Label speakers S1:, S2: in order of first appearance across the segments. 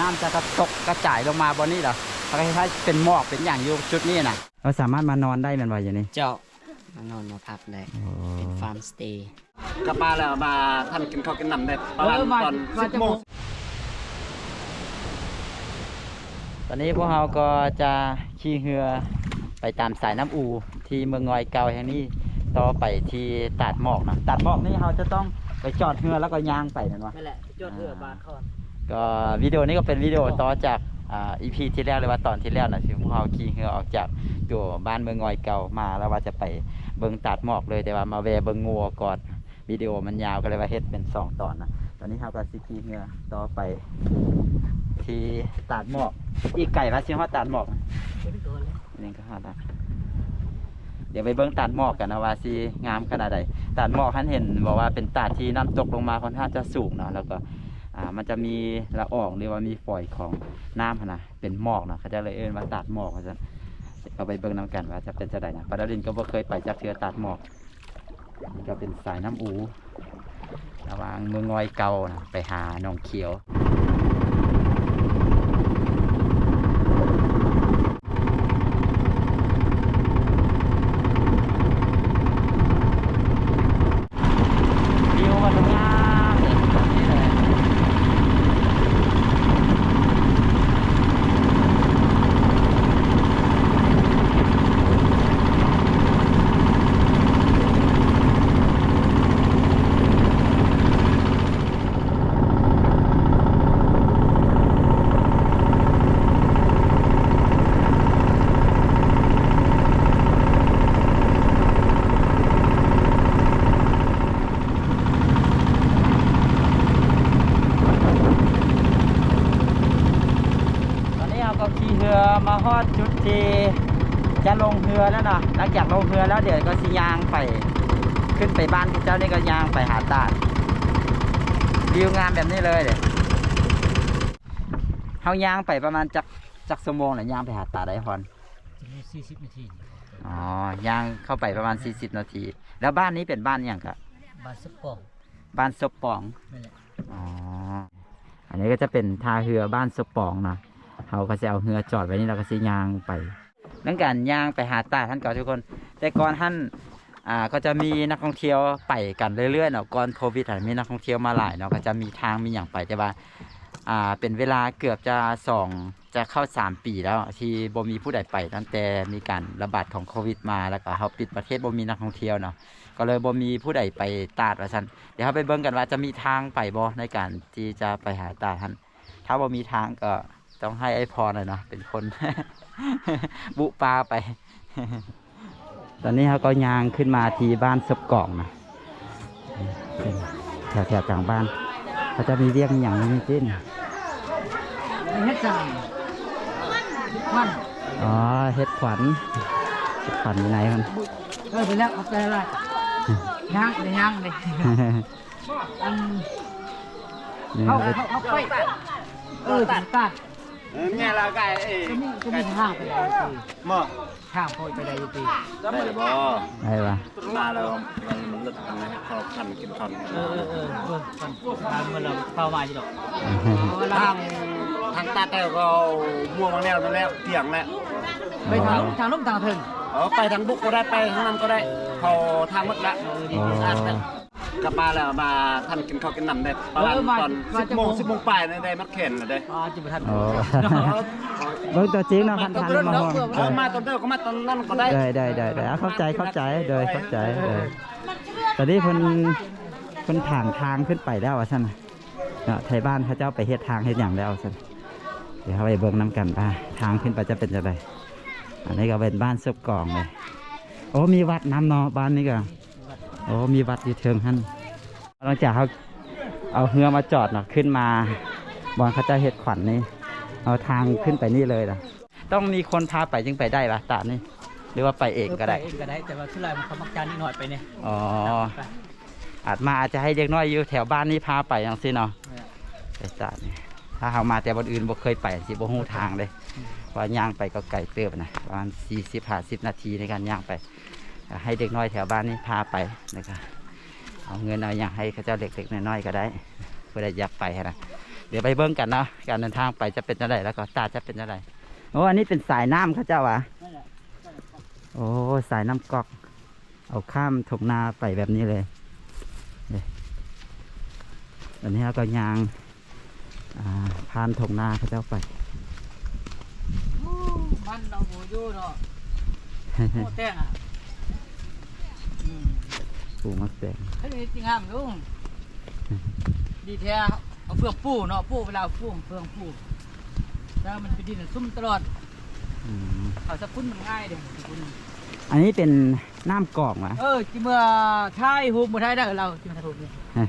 S1: น้ำจะกระตกกระจายลงมาบนนี้เหรอคล้ายๆเป็นหมอกเป็นอย่างอยู่จุดนี้นะเราสามารถมานอนได้แมันไว้อย่างนี้
S2: เจ้ามานอนมาพักได้เป็นฟาร์มสเตย์
S3: กลับมาแล้วมาท่านกินข้าวกินน้ำได้ประมาณตอนสิบโมง
S1: ตอนนี้พวกเราก็จะขี่เรือไปตามสายน้ำอูที่เมืองงอยเก่าแห่งนี้ต่อไปที่ตาดหมอกนะตาดหมอกนี่เราจะต้องไปจอดเรือแล้วก็ย่างไปนั่นวะ
S2: นั่นแหละจดเรือบาทอน
S1: ก็วิดีโอนี้ก็เป็นวิดีโอต่อจากอ่าอีพีที่แล้วเลยว่าตอนที่แล้วนะที่พวกเราขี่เรือออกจากตัวบ้านเมืองงอยเก่ามาแล้วว่าจะไปเบิงตัดหมอกเลยแต่ว่ามาแวะเบิงงัวก่อนวิดีโอมันยาวก็เลยว่าเฮ็ดเป็นสองตอนนะตอนนี้เราก็สิขี่เรือต่อไปที่ตัดหมอกอีกไก่พระชิงว่าตัดหมอกนี่ก็หาได้เดี๋ยวไปเบิ้งตัดหมอกกันนะว่าสิงามขนาดใดตัดหมอกท่านเห็นบอกว่าเป็นตัดที่น้ำตกลงมาค่อนข้างจะสูงเนาะแล้วก็ อ่ามันจะมีละอองหรือว่ามีฝอยของน้ำหั้นนะเป็นหมอกนะเขาจะเลยเอิ้นว่าตัดหมอกเขาจะเอาไปเบิ่งน้ำกันว่าจะเป็นจะไดนะปาดาลินก็บ่เคยไปจากเทือตัดหมอกนี่ก็เป็นสายน้ำอูระหว่างเมืองงอยเก่านะไปหาหนองเขียววมันงามเลยนี่เลย ตอนนี้เราก็ขี่เรือมาฮอดจุดที่จะลงเรือแล้วเนาะหลังจากลงเรือแล้วเดี๋ยวก็สิยางไป ขึ้นไปบ้านพระเจ้านี่ก็ยางไปหาตาดวิวงามแบบนี้เลยเดี๋ยวเฮายางไปประมาณจักจักสมงแหละยางไปหาตาดได้พร
S2: สี่สิบนาที
S1: อ๋อย่างเข้าไปประมาณ 40 นาที แล้วบ้านนี้เป็นบ้านอย่างกะ
S2: บาสปอง
S1: บ้านศพปอง
S2: นั่นแหละ
S1: อ๋อ อันนี้ก็จะเป็นท่าเรือบ้านสปองนะเขาก็จะเอาเรือจอดไว้นี่เราก็สิยางไป นั่งการย่างไปหาตาท่านก่อนทุกคน แต่ก่อนท่านอ่าก็จะมีนักท่องเที่ยวไปกันเรื่อยๆเนาะก่อนโควิดอะมีนักท่องเที่ยวมาหลายเนาะก็จะมีทางมีอย่างไปแต่ว่าอ่าเป็นเวลาเกือบจะสองจะเข้าสามปีแล้วที่บ่มีผู้ใดไปตั้งแต่มีการระบาดของโควิดมาแล้วก็เขาปิดประเทศบ่มีนักท่องเที่ยวเนาะก็เลยบ่มีผู้ใดไปตาดว่าซั่นเดี๋ยวเราไปเบิ่งกันว่าจะมีทางไปบ่ในการที่จะไปหาตาท่านถ้าบ่มีทางก็ ต้องให้ไอ้พรหน่อยเนาะเป็นคน บุปลาไป ตอนนี้เขาก็ยางขึ้นมาที่บ้านสบกล่องนะเป็นแถวแถวๆกลางบ้านเขาจะมีเรียกอหย่างนี้จิ้น
S2: เฮ็ดจังมัน
S1: อ๋อเฮ็ดขวัญเฮ็ดขวัญอยู่ไหนมัน
S2: เออไปแล้วเอาไปละย่างเลยย่างเลยอัน
S1: นี่
S2: เขา
S1: เฮ็ด
S2: เขาเขาไปเออตัด ตัด
S3: เนี่ยละไก่เอ้
S2: จะมีจะมีทางไปได้
S3: หม้อ
S2: ทางไปได้อยู่ปี
S3: ได้เลยบ่
S1: อะไรวะ
S3: มาแล้วมันมันลึกกันนะพอท่านกินท่อน
S2: เออเออเออเออมันทางมันเราเข้ามาจีดอก
S3: ทางทางตาแต่ก็ม่วงมาแล้วนั่นแล้วเที่ยงแล้ว
S2: ไปทางลุ่มทางลุ่มทางถึง
S3: เออไปทางบุกก็ได้ไปทางน้ำก็ได้เขาทางหมดละ
S1: อ๋อ
S3: กลับมาแล้วมาท่านกินข้าวกินน้ำได้ประมาณตอนสิบโมง สิบโมงปลายได้มัดเข็นเลยได้
S2: อ๋อจิบทัน
S1: โอ้เบิ่งตัวจริงเนาะคันทันมาห่วง
S3: เออ มาตอนเดิมก็มาตอนนั้นก็ได้
S1: ได้ได้ได้ได้เอาเข้าใจเข้าใจโดยเข้าใจเออตอนนี้เพิ่นเพิ่นผ่านทางขึ้นไปแล้วว่าซั่นน่ะเนาะไทยบ้านเขาเจ้าไปเฮ็ดทางเฮ็ดหยังแล้วว่าซั่นเดี๋ยวเขาไปเบิ่งน้ำกันว่าทางขึ้นไปจะเป็นจังไดอันนี้ก็เป็นบ้านซุปกล่องเลยโอ้มีวัดน้ำเนาะบ้านนี้ก็โอ้มีวัดอยู่เทิงหั่นหลังจากเขาเอาเรือมาจอดเนาะขึ้นมาบอนเขาเจะเฮ็ดขวัญนี่เอาทางขึ้นไปนี่เลยล่ะต้องมีคนพาไปจึงไปได้ปะตาดนี่หรือว่าไปเองก็ได้
S2: เองก็ได้แต่ว่าคือไรมันเขามักจานนิดหน่อยไปเนี่ย
S1: อ๋ออาจมาอาจจะให้เด็กน้อยอยู่แถวบ้านนี้พาไปอย่างสิเนาะไปตาดนี่ถ้าเขามาแต่บนอื่นบ่เคยไปสิบ่ฮู้ทางเลยว่าย่างไปก็ไกลเติบนะประมาณสี่สิบห้าสิบนาทีในการย่างไป ให้เด็กน้อยแถวบ้านนี้พาไปนะครับเอาเงินเอาอย่างให้เขาเจ้าเด็กๆน้อยๆก็ได้เพื่อได้อยากไปนะเดี๋ยวไปเบิ้งกันเนาะการเดินทางไปจะเป็นอะไรแล้วก็ตาจะเป็นอะไรโอ้อันนี้เป็นสายน้ำเขาเจ้าวะ
S2: นั่นแหละ
S1: โอ้สายน้ำกอก เอาข้ามถงนาไปแบบนี้เลยเนี่ยตอนนี้เราก็ยางอ่าพานถงนาเขาเจ้าไป
S2: โอ้มันเนาะโหอยู่เนาะโอ้แต่งอะอืม
S1: ปลูกมะแตง
S2: เฮ้ยจริงห้ามลุงดีแท้เอาเฟืองปูเนาะปูเวลาเอาปูเฟืองปูแล้วมันเป็นดินซุ่มตลอด
S1: อืม
S2: เขาสะพุ่นมันง่ายเด้สะพุ่น
S1: อันนี้เป็นน้ำกอกวะ
S2: เออจิเมื่อทายฮูมบ่ทายได้เราจิมาถูกนี่อ่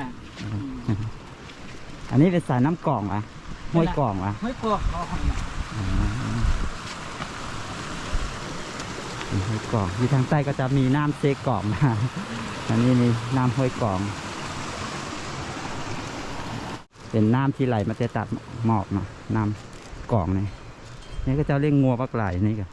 S2: า
S1: อันนี้เป็นสายน้ำกล่องวะห้วยกล่องวะ
S2: เฮ้ยพวกเขาห้อง
S1: ห้วยกล่องที่ทางใต้ก็จะมีน้ำเซกลองนะอันนี้มีน้ำห้วยกล่อง เป็นน้ำที่ไหลมาจะตัดหมอกเนาะน้ำกล่องนี่นี่ก็จะเรียกงัวปักไหลนี่ก็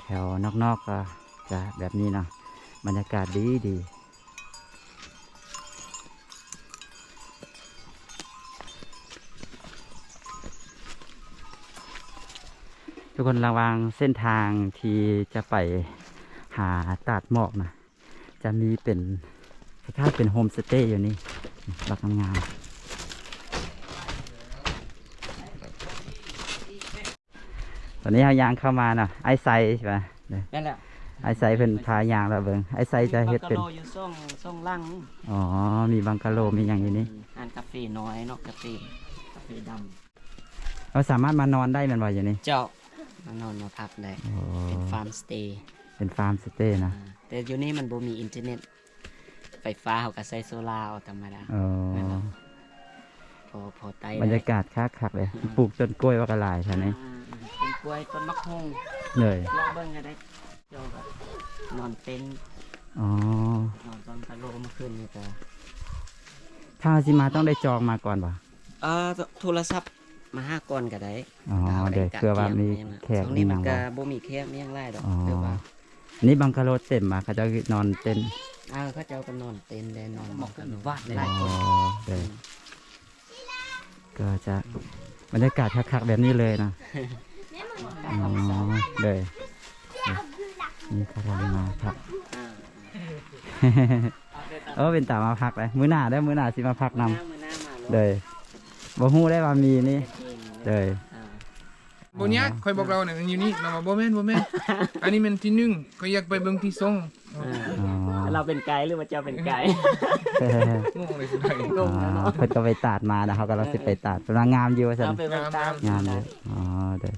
S1: แถวนอกๆก็จะแบบนี้เนาะบรรยากาศดีดี ทุกคนระวังเส้นทางที่จะไปหาตัดหมอกนะ จะมีเป็นคล้ายๆเป็นโฮมสเตย์อยู่นี่บักงามๆตอนนี้เอายางเข้ามาเนาะไอไซใช่ปะเด้อ
S2: นั่นแหละ
S1: ไอไซเพิ่นพายางแล้วเบิ่งไอไซจะเฮ็ดเป็น
S2: บังกะโลอยู่ซ่องซ่องล่าง
S1: อ๋อ มีบังกะโลมีอย่างอยู่นี่
S2: อ่านกาแฟน้อยเนาะกาแฟกาแฟด
S1: เราสามารถมานอนได้แมันบ่อยู่นี่ำ
S2: เจ้า มานอนมาพักได้
S1: โอ้
S2: เป็นฟาร์มสเตย์
S1: เป็นฟาร์มสเตย์นะ
S2: แต่อยู่นี่มันบ่มีอินเทอร์เน็ต ไฟฟ้าเขาก็ใช้โซลาร์เอาธรรมดา
S1: อ๋อ
S2: พอพอไต
S1: บรรยากาศคักคักๆเลย ปลูกต้นกล้วยว่ากระลายใช่ไหม
S2: อ่าเป็นกล้วยต้นมะฮง
S1: เลย
S2: ลองเบิ่งก็ได้เจ้าก็นอนเต็นท์
S1: อ๋อ
S2: นอนตอนกะโลเมื่อคืนนี่ก็
S1: ถ้าสิมาต้องได้จองมาก่อนป่ะ
S2: เอ่อโทรศัพท์ มาหาก่อนก็ได้
S1: อ๋อาเดี๋ยว
S2: กะ
S1: เพื่อว่ามี
S2: เตรียนะ
S1: แขก
S2: ช่วง
S1: มี
S2: นี้
S1: ห
S2: มั
S1: นั
S2: น
S1: ง
S2: ก็
S1: บ่
S2: บ่มีแขกมีหยังหลายดอก
S1: อ๋อ
S2: เพื่อว่า
S1: อันนี้บังกะโลเต็มมาเขาจะนอนเต็นท์
S2: อ้าวเขาเจ้าก็นอนเต็นท์ได้นอน
S4: หมอก
S2: กัน
S4: วาด
S2: ห
S4: ห
S2: ลา
S4: ลายย
S2: ค
S4: คนน
S1: เดี๋ยวก็จะบรรยากาศคักๆแบบนี้เลยนะอ๋อเดี๋ยวนี่กำลังมาพัก
S2: อ่า
S1: เออเป็นตามาพักเลย มื้อหน้าได้อมื้อหน้าสิมาพักนำ
S2: มือหน้ามา
S1: เลย บ่ฮู้ได้ว่ามีนี่เลย
S2: อ่า
S4: บนยักคอยบอกเราเนี่ยอยู่นี่เราบอกบ่แม่นบ่แม่นอันนี้มันที่หนึ่งก็อยากไปเบิ่งที่สอง
S1: อ๋อ
S2: เราเป็นไกด์หรือว่าเจ้าเป็นไกด์
S4: งงเลยสุดท้าย
S2: งงแล้วเนาะ
S1: เพิ่นก็ไปตัดมานะเขาก็เราสิไปตัดกำลังงามอยู่ว่าซั่น
S2: เราไปเบิ่งตาม
S1: งามอยู่อ๋อเด้อ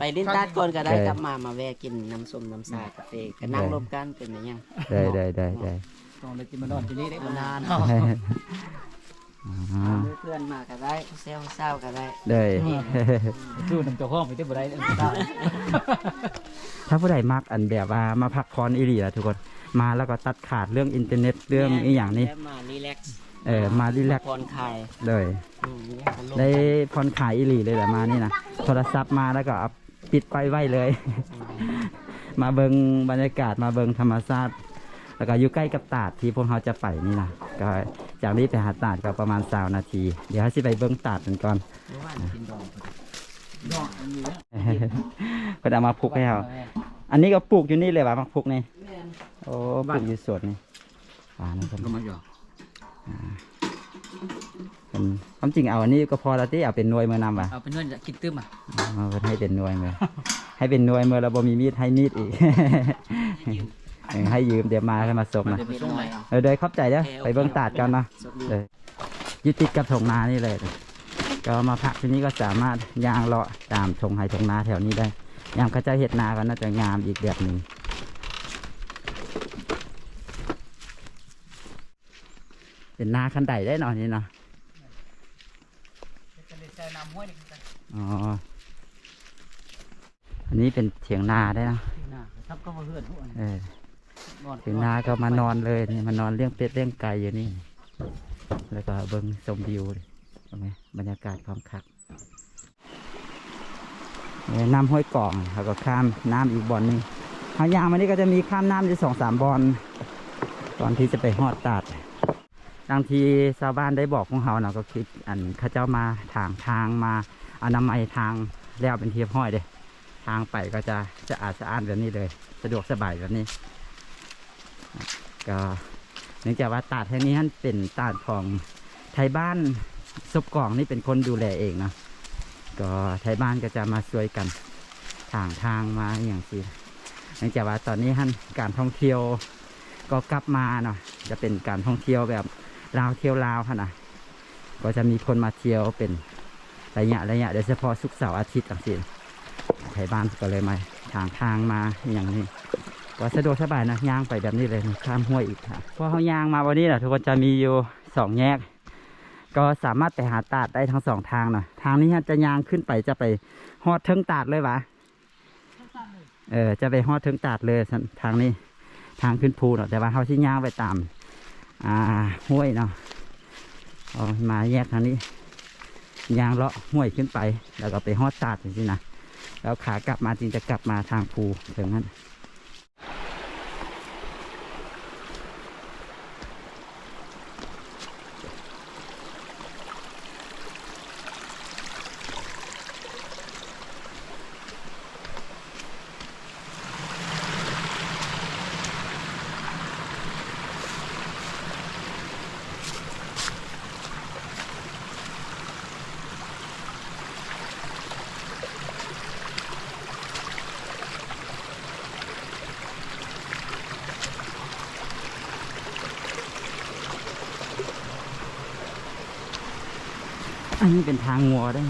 S2: ไปลิ้นตัดก่อนก็ได้
S1: เออ
S2: กลับมามาแวะกินน้ำส้มน้ำสากาแฟก็นั่งรวมกันเป็นอย่าง
S1: เด้อเด้อเด้อเด้อ
S2: ต้องเลยกินมานอนที่นี่ได้นานเนาะ
S1: อ๋อ
S2: เพื่อนมาก็ได้เซลเศร้าก็ได้
S1: เด้อ
S2: ดูน้ำเจ้าห้องไปที่บ่ได้
S1: ถ้าผู้ใดมักอันแบบว่ามาพักผ่อนอีหลีล่ะทุกคน มาแล้วก็ตัดขาดเรื่องอินเทอร์เน็ตเรื่องอีหยังนี่
S2: มารีแลกซ์
S1: เออมารีแลกซ์
S2: ผ่อนคลาย
S1: เลย
S2: อืมเนี่ยอารมณ์
S1: ได้ผ่อนขายอีหลีเลยแหละมานี่นะโทรศัพท์มาแล้วก็เอาปิดไปไว้เลย มาเบิงบรรยากาศมาเบิงธรรมชาติแล้วก็อยู่ใกล้กับตาดที่พวกเราจะไปนี่นะก็ จากนี้ไปหาตาดก็ประมาณสานาที เดี๋ยวเราสิไปเบิงตาดกันก่อน
S2: หรือว่ากินดอง
S4: ดอกอันนี้
S1: ก็เอามาพุกให้เราอันนี้ก็ปลูกอยู่นี่เลยว่ะมาพุกนี่โอ้ปลูกอยู่สวนนี่หวานนะครับ
S4: ก็มาหยอก
S1: เป็นความจริงเอาอันนี้ก็พอแล้วที่เอาเป็นหน่วยมือนำว่ะ
S2: เอาเป็นว่ากินตื้มอะ
S1: เอาเพิ่นให้เป็นหน่วยมือให้เป็นหน่วยมือแล้วบ่มีมีดให้มีดอีก เออให้ยืมเดี๋ยวมาให้มาส่งนะ
S2: เดี๋ยวไปส่งหน่อยเอา
S1: เออเดี๋ยวขอบใจเด้อ
S2: โอเคโอเค
S1: ไปเบิ่งตาดกันเนาะ
S2: สวัสดี
S1: เลยยึดติดกับทงนานี่เลย ก็มาพักที่นี่ก็สามารถย่างเลาะตามทงไฮทงนาแถวนี้ได้ยามเขาเจะเห็ดนาก็น่าจะงามอีกแบบหนึ่งเป็นนาคันใดได้หน่อยนี่เนาะ
S2: จะได้ใช้น้ำห้วยนี่กัน
S1: อ๋ออันนี้เป็นเถียงนาได้เนาะ
S2: น่ะทับก็มาเฮือนพวกอัน
S1: เออ
S2: นอน
S1: ถึงนาก็มานอนเลยนี่มานอนเลี้ยงเป็ดเลี้ยงไก่อยู่นี่ แล้วก็เบิ้งชมวิวเลยเห็นไหมบรรยากาศความคักนี่น้ำห้วยกล่องแล้วก็ข้ามน้ำอีกบ่อนหนึงหายางมานี่ก็จะมีข้ามน้ำอยู่สองสามบอนตอนที่จะไปฮอดตาดบางทีชาวบ้านได้บอกของเขาเนาะก็คิดอันเข้าเจ้ามาทางทางมาอนามัยทางแล้วเป็นเทียบห้อยเด้ทางไปก็จะจะอาดสะอาดแบบนี้เลย สะดวกสบายแบบนี้ ก็เนื่องจากว่าตาดแห่งนี้ท่านเป็นตาดของไทยบ้านซบกล่องนี่เป็นคนดูแลเองเนาะก็ไทยบ้านก็จะมาช่วยกันทางทางมาอย่างสิเนื่องจากว่าตอนนี้ท่านการท่องเที่ยวก็กลับมาเนาะจะเป็นการท่องเที่ยวแบบลาวเที่ยวลาวค่ะนะก็จะมีคนมาเที่ยวเป็นระยะระยะโดยเฉพาะศุกเสาร์อาทิตย์ต่างสิไทยบ้านก็เลยมาทางทางมาอย่างนี้ ก็สะดวกสบายนะย่างไปแบบนี้เลยข้ามห้วยอีกค่ะพอเขาย่างมาวันนี้แหละทุกคนจะมีอยู่สองแยก ก็สามารถไปหาตาดได้ทั้งสองทางนะทางนี้จะย่างขึ้นไปจะไปฮอดเทิงตาดเลยวะเออจะไปฮอดเทิงตาดเลยสันทางนี้ ทางขึ้นภูเนาะแต่ว่าเขาที่ย่างไปตามอ่าห้วยเนาะเอามาแยกทางนี้ย่างเลาะห้วยขึ้นไป แล้วก็ไปฮอดตาดจริงๆนะแล้วขากลับมาจริงจะกลับมาทางภูถึงนั้น นนี้เป็นทางงัวได้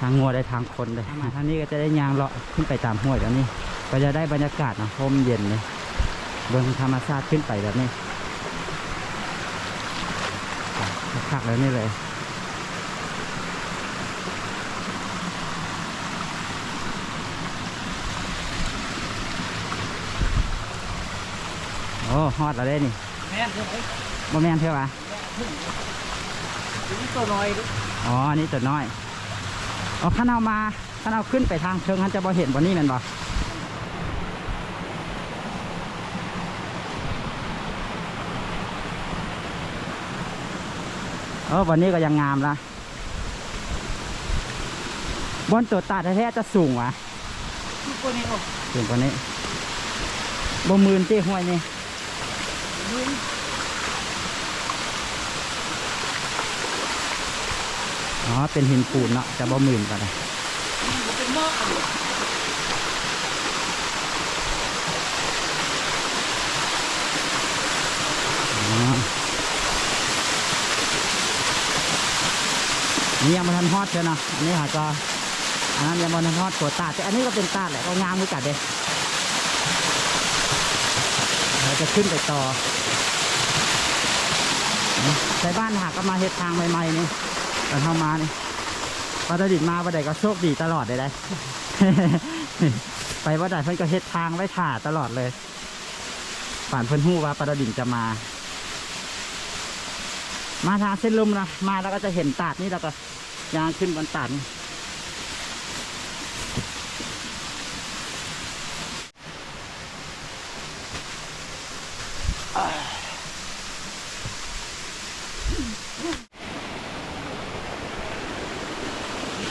S1: ทางงัวได้ทางคนเลยมาทางนี้ก็จะได้ยางเลาะขึ้นไปตามห้วยแบบนี้ ก็จะได้บรรยากาศนะลมเย็นเลยเบิ่งธรรมชาติขึ้นไปแบบนี้คักๆเลยนี่เลยโอ้ฮอดแล้วได้นี่
S2: แม่นเท่าไหร่
S1: บ่แม่นเท่าไหร่
S2: นี่ ตัวน้อยดิ
S1: อ๋ออันนี้ตัวน้อยอ๋อข้าเอามาข้าเอาขึ้นไปทางเชิงท่านจะบ่เห็นบนนี้แมันบ่เออวันนี้ก็ยังงามละบนตัวตาแท้ๆจะสูงวะ
S2: ทุกคนนี่โอ้
S1: สูงกว่านี้บ่หมื่นที่ห้วยนี่
S2: มึง
S1: อ๋อ เป็นหินปูนเนาะจะบ่หมื่นกันเลย
S2: มันเป็นหม้ออันนี้
S1: อ๋ออันนี้ยังไม่ทันฮอดเลยนะอันนี้หาก็อันนั้นยังไม่ทันฮอดตัวตาแต่อันนี้ก็เป็นตาแหละก็งามเหมือนกันเด้เราจะขึ้นไปต่อใช้บ้านหากก็มาเฮ็ดทางใหม่ๆนี่ ตอนเข้ามานี่ปาตดิดมาวัดใดก็โชคดีตลอดเลยได้ ไปว่าใดเพิ่นก็เฮ็ดทางไว้ถ่าตลอดเลยป่านเพิ่นหู้ว่าปาตดินจะมา มาทางเส้นลมนะมาแล้วก็จะเห็นตาดนี่แล้วก็ยางขึ้นบนตาดนี่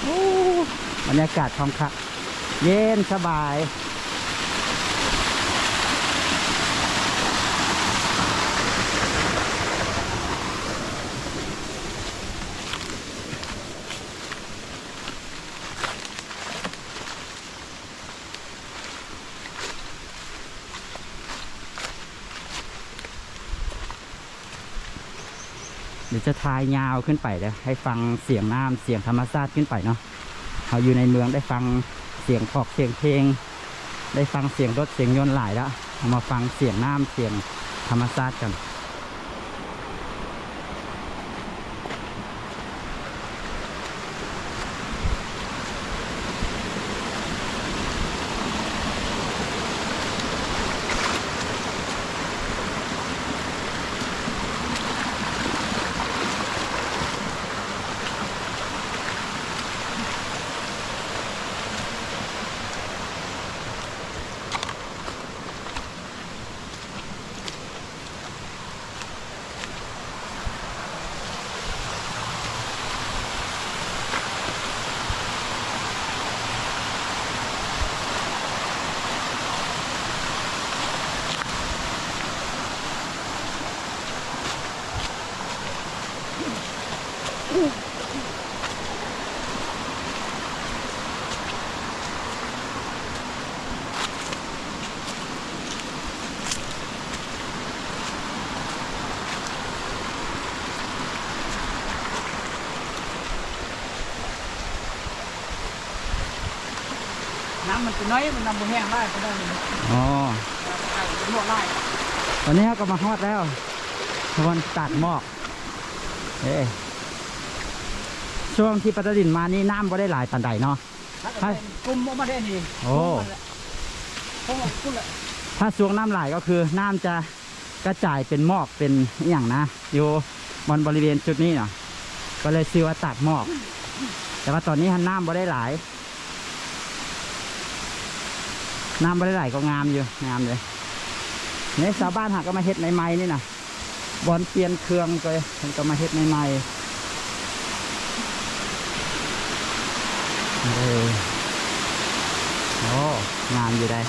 S1: โอ้บ รรยากาศทองค่ะเย็นสบาย เดี๋ยวจะทายยาวขึ้นไปเลยให้ฟังเสียงน้ำเสียงธรรมชาติขึ้นไปเนาะ เราอยู่ในเมืองได้ฟังเสียงพอกเสียงเพลง ได้ฟังเสียงรถเสียงยนต์หลายแล้วเอามาฟังเสียงน้ำเสียงธรรมชาติกันำ
S2: มันเป็นน้อยมันนำบ่แห้งได้ก็ได้เลย
S1: อ๋อ
S2: เป็นหมดไล่
S1: ตอนนี้เราก็มาฮอดแล้วทวนตัดหมอกเอ้ช่วงที่ปัตตดินมานี่น้ำบ่ได้หลายปันใดเนาะ
S2: ใช่กลุ่มอกมาได้นี่
S1: โอ้ถ้าช่วงน้ำไหลก็คือน้ำจะกระจายเป็นหมอกเป็นอย่างนะอยู่บนบริเวณจุดนี้เนาะก็เลยชื่อว่าตัดหมอก แต่ว่าตอนนี้ฮันน้ำบ่ได้หลาย น้ำบ่ได้หลก็งามอยู่งามเลยเนี่ยชาวบ้านหากก็มาเฮ็ดใหม่ๆนี่นะบอลเปลี่ยนเครื่องไปมันก็มาเฮ็ดใหม่ๆเออโอ้งามอยู่ได้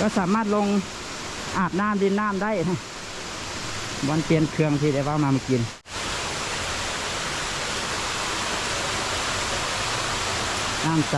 S1: ก็สามารถลงอาบน้ำดินน้ำได้นะวันเปลี่ยนเครื่องที่ได้ว่ามามื่อกิน น้ำใ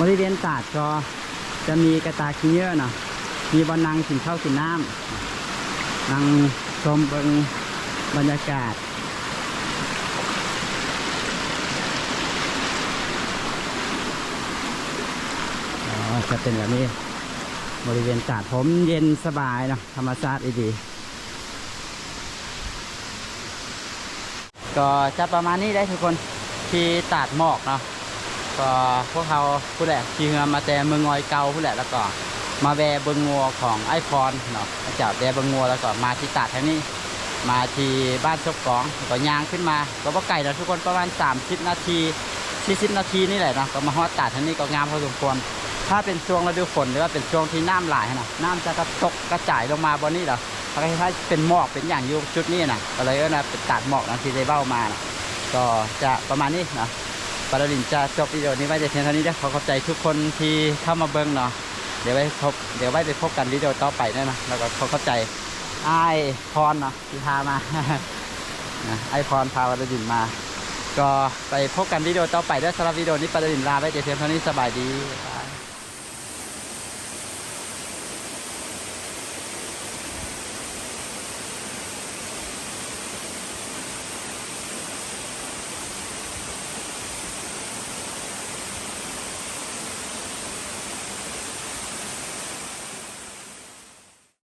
S1: บริเวณตาดก็จะมีกระตาขี้เยอเนาะมีบอลนังกินเข้าวกินน้ำนั่งชมเบิงบรรยากาศอ๋อจะเป็นแบบนี้บริเวณตาดผมเย็นสบายเนาะธรรมชาติดีก็จะประมาณนี้ได้ทุกคนที่ตาดหมอกเนาะ ก็พวกเขาผู้แหละขี่เรือมาแต่เมืองงอยเกาผู้แหละแล้วก็มาแวะเบิงงัวของไอพรเนาะจากแวะเบิงงัวแล้วก็มาที่ตาดแถวนี้ มาที่บ้านชบกองก็ย่างขึ้นมา ก็ว่าไก่นะทุกคนประมาณ30นาที40นาทีนี่แหละเนาะก็มาฮอดตาดแถวนี้ก็งามพอสมควรถ้าเป็นช่วงฤดูฝนหรือว่าเป็นช่วงที่น้ำหลายนะน้ำจะกระตกกระจายลงมาบนนี้เหรอคล้ายๆเป็นหมอกเป็นอย่างยู่จุดนี้นะก็เลยก็นะเป็นตาดหมอกนะที่ได้เบ้ามานะก็จะประมาณนี้นะ ปาราลินจะจบวิดีโอนี้ไว้แต่เพียงเท่านี้นะขอขอบใจทุกคนที่เข้ามาเบิ้งเนาะเดี๋ยวไว้พบเดี๋ยวไว้ไปพบกันวิดีโอต่อไปด้วยนะแล้วก็ขอขอบใจไอ้พรเนาะที่พามาไอ้พรพาปาราลินมา ก็ไปพบกันวิดีโอต่อไปด้วยสำหรับวิดีโอนี้ปาราลินลาไว้แต่เพียงเท่านี้สบายดี